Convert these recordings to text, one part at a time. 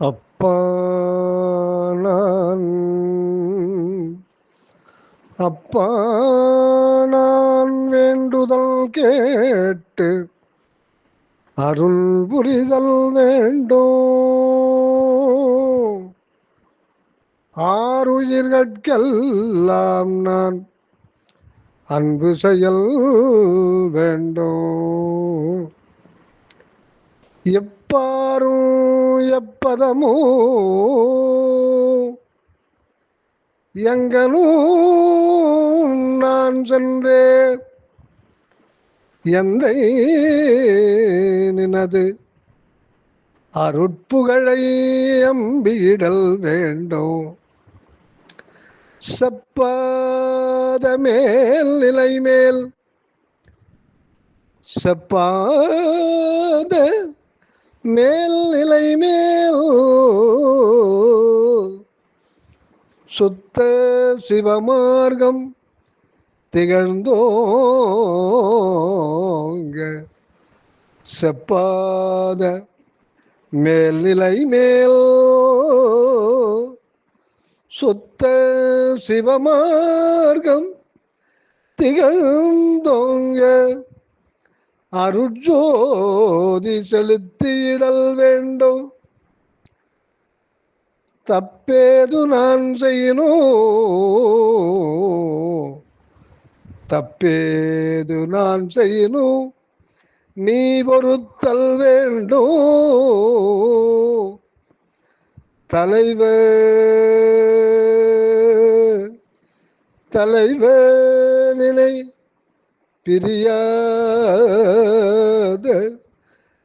அப்பா நான் அப்பா நான் வேண்டுதல் கேட்டு அருள் புரிதல் வேண்டும். ஆறுயிர்கட்கெல்லாம் நான் அன்பு செயல் வேண்டும். எப்பாரும் எப்பதமோ எங்கனும் நான் சென்றே எந்த நினது? அருட்புகழை அம்பியிடல் வேண்டும். செப்பாத மேல் நிலை செப்பாத மேல் நிலை மேல் சுத்த சிவமார்க்கம் திகழ்ந்தோங்க. செப்பாத மேல்நிலை மேல் சுத்த சிவமார்க்கம் திகழ்ந்தோங்க. அருஜோதி செலுத்திடல் வேண்டும். தப்பேது நான் செய்யணும் தப்பேது நான் செய்யணும் நீ பொறுத்தல் வேண்டும் தலைவர் நினை பிரியா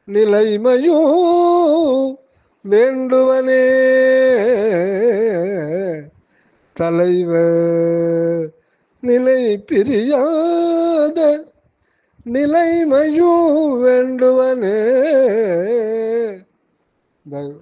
நிலைமையும் வேண்டுவனே. தலைவர் நிலை பிரியாத நிலைமையும் வேண்டுவனே. தயவு